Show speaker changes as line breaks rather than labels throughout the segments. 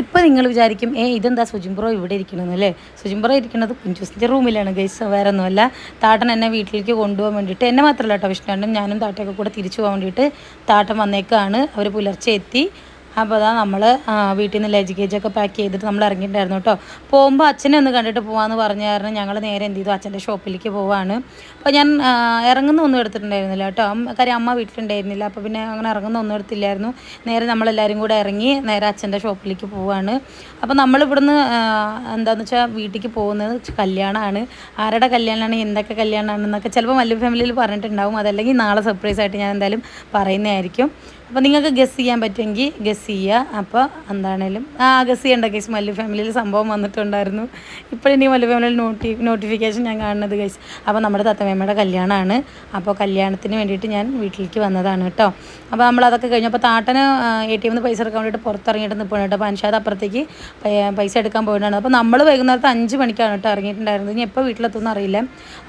ഇപ്പോൾ നിങ്ങൾ വിചാരിക്കും ഏ ഇതെന്താ സുജിംബ്രോ ഇവിടെ ഇരിക്കണമെന്ന് അല്ലേ? സുജിംബ്രോ ഇരിക്കുന്നത് കുഞ്ചുസിന്റെ റൂമിലാണ് ഗൈസ് വേറെ ഒന്നുമല്ല താട്ടൻ എന്നെ വീട്ടിലേക്ക് കൊണ്ടുപോകാൻ വേണ്ടിയിട്ട് എന്നെ മാത്രമല്ല കേട്ടോ വിഷ്ണുണ്ടും ഞാനും താട്ടയൊക്കെ കൂടെ തിരിച്ചു പോകാൻ വേണ്ടിയിട്ട് താട്ടൻ വന്നേക്കാണ്. അവർ പുലർച്ചെ എത്തി. അപ്പോൾ അതാ നമ്മൾ വീട്ടിൽ നിന്ന് ലഗേജൊക്കെ പാക്ക് ചെയ്തിട്ട് നമ്മൾ ഇറങ്ങിയിട്ടുണ്ടായിരുന്നു കേട്ടോ പോകുമ്പോൾ അച്ഛനെ ഒന്ന് കണ്ടിട്ട് പോകാമെന്ന് പറഞ്ഞ കാരണം ഞങ്ങൾ നേരെ എന്ത് ചെയ്തു? അച്ഛന്റെ ഷോപ്പിലേക്ക് പോവാണ്. അപ്പോൾ ഞാൻ ഇറങ്ങുന്ന ഒന്നും എടുത്തിട്ടുണ്ടായിരുന്നില്ല കേട്ടോ കാര്യം അമ്മ വീട്ടിലുണ്ടായിരുന്നില്ല. അപ്പോൾ പിന്നെ അങ്ങനെ ഇറങ്ങുന്ന ഒന്നും എടുത്തില്ലായിരുന്നു. നേരെ നമ്മളെല്ലാവരും കൂടെ ഇറങ്ങി നേരെ അച്ഛന്റെ ഷോപ്പിലേക്ക് പോവാണ്. അപ്പോൾ നമ്മളിവിടുന്ന് എന്താണെന്ന് വെച്ചാൽ വീട്ടിലേക്ക് പോകുന്നത് കല്യാണമാണ് ആരുടെ കല്യാണമാണ് എന്തൊക്കെ കല്യാണമാണെന്നൊക്കെ ചിലപ്പോൾ മല്ലു ഫാമിലിയിൽ പറഞ്ഞിട്ടുണ്ടാവും. അതല്ലെങ്കിൽ നാളെ സർപ്രൈസ് ആയിട്ട് ഞാൻ എന്തായാലും പറയുന്നതായിരിക്കും. അപ്പോൾ നിങ്ങൾക്ക് ഗസ് ചെയ്യാൻ പറ്റുമെങ്കിൽ ഗസ് ചെയ്യുക അപ്പോൾ എന്താണേലും ആ ഗസ് ചെയ്യേണ്ട കേസ് മല്ലു ഫാമിലിയിൽ സംഭവം വന്നിട്ടുണ്ടായിരുന്നു. ഇപ്പോഴെനിക്ക് മല്ലു ഫാമിലിയിൽ നോട്ടി നോട്ടിഫിക്കേഷൻ ഞാൻ കാണുന്നത് കേസ് അപ്പോൾ നമ്മുടെ തത്തമ്മയുടെ കല്യാണമാണ് അപ്പോൾ കല്യാണത്തിന് വേണ്ടിയിട്ട് ഞാൻ വീട്ടിലേക്ക് വന്നതാണ് കേട്ടോ. അപ്പോൾ നമ്മൾ അതൊക്കെ കഴിഞ്ഞു. അപ്പോൾ താട്ടന് എ ടി എമ്മിൽ പൈസ എടുക്കാൻ വേണ്ടിയിട്ട് പുറത്തിറങ്ങിയിട്ട് നിൽപ്പുണ്ട് കേട്ടോ. അൻഷാദ് അപ്പുറത്തേക്ക് പൈസ എടുക്കാൻ പോയിട്ടാണ് അപ്പോൾ നമ്മൾ വൈകുന്നേരത്ത് അഞ്ച് മണിക്കാണ് കേട്ടോ ഇറങ്ങിയിട്ടുണ്ടായിരുന്നത്. ഇനി എപ്പോൾ വീട്ടിലെത്തുമെന്ന് അറിയില്ല.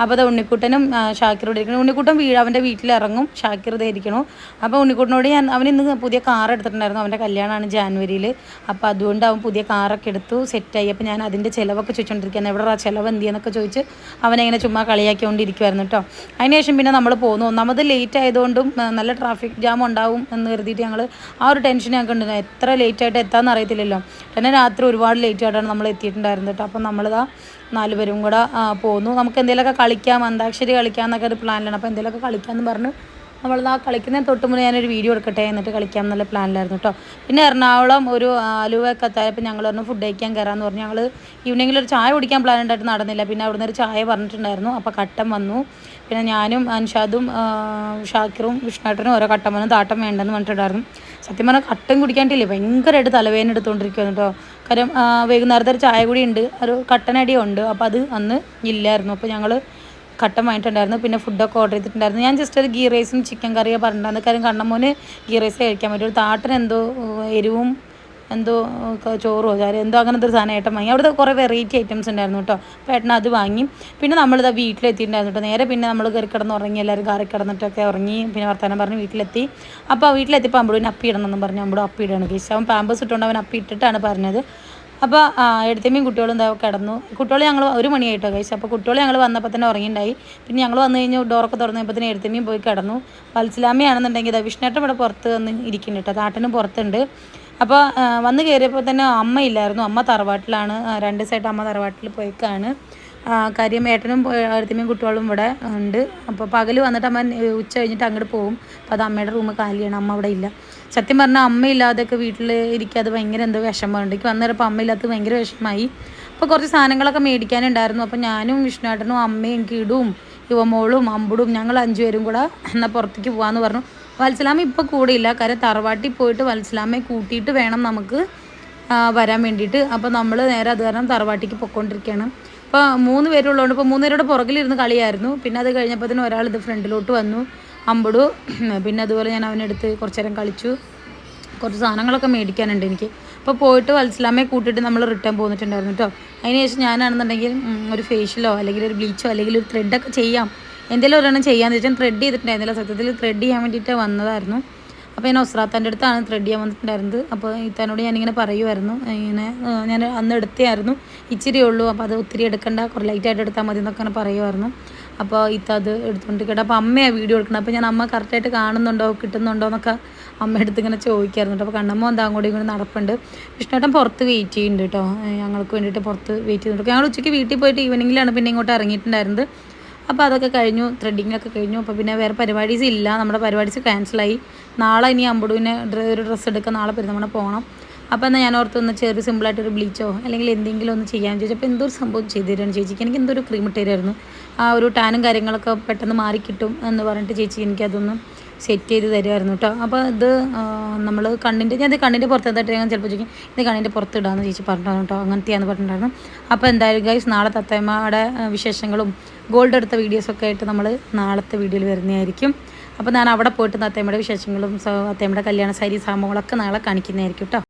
അപ്പോൾ അത് ഉണ്ണിക്കുട്ടനും ഷാക്കിറോട് ഇരിക്കണം ഉണ്ണിക്കുട്ടൻ വീ അവന്റെ വീട്ടിൽ ഇറങ്ങും ഷാക്കിർ ഇരിക്കണു. അപ്പോൾ ഉണ്ണിക്കുട്ടനോട് ഞാൻ അവൻ ഇന്ന് പുതിയ കാർ എടുത്തിട്ടുണ്ടായിരുന്നു. അവന്റെ കല്യാണമാണ് ജാനുവരിയിൽ അപ്പോൾ അതുകൊണ്ട് അവൻ പുതിയ കാറൊക്കെ എടുത്തു സെറ്റായി അപ്പോൾ ഞാൻ അതിന്റെ ചിലവൊക്കെ ചോദിച്ചുകൊണ്ടിരിക്കുകയാണ് എവിടെ ചിലവ്? എന്ത് ചെയ്യുന്നൊക്കെ ചോദിച്ച് അവനെങ്ങനെ ചുമ്മാ കളിയാക്കിക്കൊണ്ടിരിക്കുമായിരുന്നു കേട്ടോ അതിനുശേഷം പിന്നെ നമ്മൾ പോന്നു. ഒന്നാമത് ലേറ്റ് ആയതുകൊണ്ടും നല്ല ട്രാഫിക് ജാം ഉണ്ടാവും എന്ന് കരുതിയിട്ട് ഞങ്ങൾ ആ ഒരു ടെൻഷൻ ഞങ്ങൾക്ക് ഉണ്ട്. എത്ര ലേറ്റ് ആയിട്ട് എത്താമെന്ന് അറിയത്തില്ലല്ലോ. പിന്നെ രാത്രി ഒരുപാട് ലേറ്റ് ആയിട്ടാണ് നമ്മൾ എത്തിയിട്ടുണ്ടായിരുന്നത് കേട്ടോ അപ്പം നമ്മളിതാ നാലുപേരും കൂടെ പോകുന്നു നമുക്ക് എന്തെങ്കിലുമൊക്കെ കളിക്കാം അന്താക്ഷരി കളിക്കാം എന്നൊക്കെ ഒരു പ്ലാനിലാണ് അപ്പോൾ എന്തെങ്കിലുമൊക്കെ കളിക്കാമെന്ന് പറഞ്ഞ് നമ്മളിതാ കളിക്കുന്ന തൊട്ട് മുന്നേ ഞാനൊരു വീഡിയോ എടുക്കട്ടെ എന്നിട്ട് കളിക്കാം എന്നുള്ള പ്ലാനിലായിരുന്നു കേട്ടോ പിന്നെ എറണാകുളം ഒരു ആലുവയൊക്കെ എത്തായപ്പോൾ ഞങ്ങൾ പറഞ്ഞു ഫുഡ് കഴിക്കാൻ കയറാമെന്ന് പറഞ്ഞു. ഞങ്ങൾ ഈവനിങ്ങിൽ ഒരു ചായ കുടിക്കാൻ പ്ലാൻ ഉണ്ടായിട്ട് നടന്നില്ല. പിന്നെ അവിടുന്ന് ഒരു ചായ പറഞ്ഞിട്ടുണ്ടായിരുന്നു. അപ്പോൾ കട്ടൻ വന്നു. പിന്നെ ഞാനും അൻഷാദും ആ, ഷാക്കിറും വിഷ്ണുട്ടനും ഓരോ കട്ടൻ വന്നു. താട്ടം വേണ്ടെന്ന് പറഞ്ഞിട്ടുണ്ടായിരുന്നു. സത്യം പറഞ്ഞാൽ കട്ടൻ കുടിക്കാണ്ടില്ലേ ഭയങ്കരമായിട്ട് തലവേദന എടുത്തുകൊണ്ടിരിക്കുകയാണ് കേട്ടോ കാര്യം ആ, വൈകുന്നേരത്തെ ഒരു ചായ കൂടി ഉണ്ട്. ഒരു കട്ടനടിയുണ്ട് അപ്പോൾ അത് അന്ന് ഇല്ലായിരുന്നു. അപ്പോൾ ഞങ്ങൾ കട്ടൻ വാങ്ങിയിട്ടുണ്ടായിരുന്നു പിന്നെ ഫുഡൊക്കെ ഓർഡർ ചെയ്തിട്ടുണ്ടായിരുന്നു. ഞാൻ ജസ്റ്റ് ഒരു ഗീ റൈസും ചിക്കൻ കറിയോ പറഞ്ഞിട്ടുണ്ടായിരുന്നു. കാര്യം കണ്ണമോന് ഗീ റൈസ് കഴിക്കാൻ പറ്റും ഒരു താട്ടന് എന്തോ എരിവും എന്തോ ചോറോ ചാരോ എന്തോ അങ്ങനത്തെ ഒരു സാധനം ഏട്ടൻ വാങ്ങി. അവിടുത്തെ കുറേ വെറൈറ്റി ഐറ്റംസ് ഉണ്ടായിരുന്നു കേട്ടോ. അപ്പോൾ ഏട്ടൻ അത് വാങ്ങി. പിന്നെ നമ്മളിതാ വീട്ടിലെത്തിയിട്ടുണ്ടായിരുന്നു കേട്ടോ. നേരെ പിന്നെ നമ്മൾ കയറി കിടന്ന് ഉറങ്ങി എല്ലാവരും കാറി കിടന്നിട്ടൊക്കെ ഉറങ്ങി പിന്നെ വർത്തമാനം പറഞ്ഞ് വീട്ടിലെത്തി. അപ്പോൾ വീട്ടിലെത്തിയപ്പോൾ അമ്പടുവിന് അപ്പി ഇടണമെന്നും പറഞ്ഞു. അമ്പടും അപ്പി ഇടണം കേസ് അവൻ പാമ്പസ് ഇട്ടുകൊണ്ട് അവൻ അപ്പി ഇട്ടിട്ടാണ് പറഞ്ഞത്. അപ്പോൾ എടുത്തമ്മയും കുട്ടികളും എന്താ കിടന്നു. കുട്ടികൾ ഞങ്ങൾ ഒരു മണിയായിട്ടോ കഴിച്ചു അപ്പോൾ കുട്ടികൾ ഞങ്ങൾ വന്നപ്പോൾ തന്നെ ഉറങ്ങിയിട്ടുണ്ടായി പിന്നെ ഞങ്ങൾ വന്നു കഴിഞ്ഞ് ഡോറൊക്കെ തുറന്നപ്പോൾ തന്നെ എടുത്തമ്മയും പോയി കിടന്നു. പൽസിലാമ്മയാണെന്നുണ്ടെങ്കിൽ ഇതാ വിഷ്ണേട്ടം ഇവിടെ പുറത്ത് വന്ന് ഇരിക്കുന്നുണ്ട് കേട്ടോ. താട്ടനും പുറത്തുണ്ട്. അപ്പോൾ വന്ന് കയറിയപ്പോൾ തന്നെ അമ്മ ഇല്ലായിരുന്നു അമ്മ തറവാട്ടിലാണ്. രണ്ട് സൈഡ് അമ്മ തറവാട്ടിൽ പോയിക്കാണ്. കാര്യം ഏട്ടനും അടുത്തമ്മയും കുട്ടികളും ഇവിടെ ഉണ്ട്. അപ്പോൾ പകൽ വന്നിട്ട് അമ്മ ഉച്ച കഴിഞ്ഞിട്ട് അങ്ങോട്ട് പോകും അപ്പോൾ അത് അമ്മയുടെ റൂം കാലിയാണ്. അമ്മ അവിടെ ഇല്ല. സത്യം പറഞ്ഞാൽ അമ്മയില്ലാതെയൊക്കെ വീട്ടിൽ ഇരിക്കാതെ ഭയങ്കര എന്തോ വിഷമമുണ്ട്. എനിക്ക് അമ്മ അമ്മയില്ലാത്ത ഭയങ്കര വിഷമമായി. അപ്പോൾ കുറച്ച് സാധനങ്ങളൊക്കെ മേടിക്കാനുണ്ടായിരുന്നു. അപ്പോൾ ഞാനും വിഷ്ണുവേട്ടനും അമ്മയും കിടും യുവമോളും അമ്പുടും ഞങ്ങൾ അഞ്ചുപേരും കൂടെ എന്നാൽ പുറത്തേക്ക് പോകാമെന്ന് പറഞ്ഞു. വത്സലാമ ഇപ്പോൾ കൂടെയില്ല കാര്യം തറവാട്ടിൽ പോയിട്ട് വത്സലാമയെ കൂട്ടിയിട്ട് വേണം നമുക്ക് വരാൻ വേണ്ടിയിട്ട്. അപ്പോൾ നമ്മൾ നേരെ അത് കാരണം തറവാട്ടിക്ക് പൊയ്ക്കൊണ്ടിരിക്കുകയാണ് അപ്പോൾ മൂന്ന് പേരുള്ളതുകൊണ്ട് ഇപ്പോൾ മൂന്ന് പേരുടെ പുറകിലിരുന്ന് കളിയായിരുന്നു. പിന്നെ അത് കഴിഞ്ഞപ്പോൾ തന്നെ ഒരാൾ ഇത് ഫ്രണ്ടിലോട്ട് വന്നു. അമ്പടു. പിന്നെ അതുപോലെ ഞാൻ അവനെടുത്ത് കുറച്ച് നേരം കളിച്ചു. കുറച്ച് സാധനങ്ങളൊക്കെ മേടിക്കാനുണ്ട് എനിക്ക്. അപ്പോൾ പോയിട്ട് വത്സലാമയെ കൂട്ടിയിട്ട് നമ്മൾ റിട്ടേൺ പോന്നിട്ടുണ്ടായിരുന്നു കേട്ടോ. അതിന് ശേഷം ഞാനാണെന്നുണ്ടെങ്കിൽ ഒരു ഫേഷ്യലോ അല്ലെങ്കിൽ ഒരു ബ്ലീച്ചോ അല്ലെങ്കിൽ ഒരു ത്രെഡൊക്കെ ചെയ്യാം. എന്തെങ്കിലും ഒരെണ്ണം ചെയ്യാമെന്ന് വെച്ചാൽ ത്രെഡ് ചെയ്തിട്ടുണ്ടായിരുന്നില്ല. സത്യത്തിൽ ത്രെഡ് ചെയ്യാൻ വേണ്ടിയിട്ട് വന്നതായിരുന്നു. അപ്പോൾ ഞാൻ ഒസ്രാത്താന്റെ അടുത്താണ് ത്രെഡ് ചെയ്യാൻ വന്നിട്ടുണ്ടായിരുന്നത്. അപ്പോൾ ഇത്താനോട് ഞാനിങ്ങനെ പറയുമായിരുന്നു ഇങ്ങനെ ഞാൻ അന്ന് എടുത്തായിരുന്നു ഇച്ചിരി ഉള്ളൂ അപ്പോൾ അത് ഒത്തിരി എടുക്കണ്ട കുറേ ലൈറ്റായിട്ട് എടുത്താൽ മതി എന്നൊക്കെ അങ്ങനെ പറയുമായിരുന്നു അപ്പോൾ ഇത്ത അത് എടുത്തുകൊണ്ട് കേട്ടോ. അപ്പോൾ അമ്മയാണ് വീഡിയോ എടുക്കണം. അപ്പോൾ ഞാൻ അമ്മ കറക്റ്റായിട്ട് കാണുന്നുണ്ടോ? കിട്ടുന്നുണ്ടോ? എന്നൊക്കെ അമ്മ എടുത്ത് ഇങ്ങനെ ചോദിക്കാറുണ്ട് അപ്പോൾ കണ്ണമ്മ എന്താ അങ്ങോട്ടും ഇങ്ങനെ നടപ്പുണ്ട്. വിഷ്ണുട്ടൻ പുറത്ത് വെയിറ്റ് ചെയ്യുന്നുണ്ട് കേട്ടോ. ഞങ്ങൾക്ക് വേണ്ടിയിട്ട് പുറത്ത് വെയിറ്റ് ചെയ്യുന്നുണ്ട്. ഞങ്ങൾ ഉച്ചയ്ക്ക് വീട്ടിൽ പോയിട്ട് ഈവനിങ്ങിലാണ് പിന്നെ ഇങ്ങോട്ട് ഇറങ്ങിയിട്ടുണ്ടായിരുന്നത്. അപ്പോൾ അതൊക്കെ കഴിഞ്ഞു ത്രെഡിങ്ങൊക്കെ കഴിഞ്ഞു. അപ്പോൾ പിന്നെ വേറെ പരിപാടീസ് ഇല്ല. നമ്മുടെ പരിപാടീസ് ക്യാൻസലായി നാളെ ഇനി അമ്പടുവിനെ ഒരു ഡ്രസ്സ് എടുക്കാൻ നാളെ പെരുന്നമ്മണ പോകണം അപ്പോൾ എന്നാൽ ഞാൻ ഓർത്തൊന്ന് ചെറിയ സിമ്പിളായിട്ടൊരു ബ്ലീച്ചോ അല്ലെങ്കിൽ എന്തെങ്കിലും ഒന്ന് ചെയ്യാമെന്ന് ചോദിച്ചപ്പോൾ അപ്പോൾ എന്തൊരു സംഭവം ചെയ്തു തരുമെന്ന് ചേച്ചിക്ക് എനിക്ക് എന്തൊരു ക്രീം ഇട്ടുതരായിരുന്നു ആ ഒരു ടാനും കാര്യങ്ങളൊക്കെ പെട്ടെന്ന് മാറിക്കിട്ടും എന്ന് പറഞ്ഞിട്ട് ചേച്ചി എനിക്കതൊന്ന് സെറ്റ് ചെയ്ത് തരുമായിരുന്നു കേട്ടോ അപ്പോൾ ഇത് നമ്മൾ കണ്ണിന്റെ ഞാൻ ഇത് കണ്ണിന്റെ പുറത്ത് എന്തായിട്ട് ഞാൻ ചിലപ്പോൾ ചോദിക്കും ഇത് കണ്ണിന്റെ പുറത്ത് ഇടാമെന്ന് ചേച്ചി പറഞ്ഞു കേട്ടോ അങ്ങനത്തെയാന്ന് പറഞ്ഞിട്ടുണ്ടായിരുന്നു. അപ്പോൾ എന്തായാലും ഗൈസ് നാളെ തത്തമ്മയുടെ വിശേഷങ്ങളും ഗോൾഡ് എടുത്ത വീഡിയോസൊക്കെ ആയിട്ട് നമ്മൾ നാളത്തെ വീഡിയോയിൽ വരുന്നതായിരിക്കും. അപ്പോൾ ഞാൻ അവിടെ പോയിട്ട് തത്തമ്മയുടെ വിശേഷങ്ങളും തത്തമ്മയുടെ കല്യാണ സാരി സംഭവങ്ങളൊക്കെ നാളെ കാണിക്കുന്നതായിരിക്കും കേട്ടോ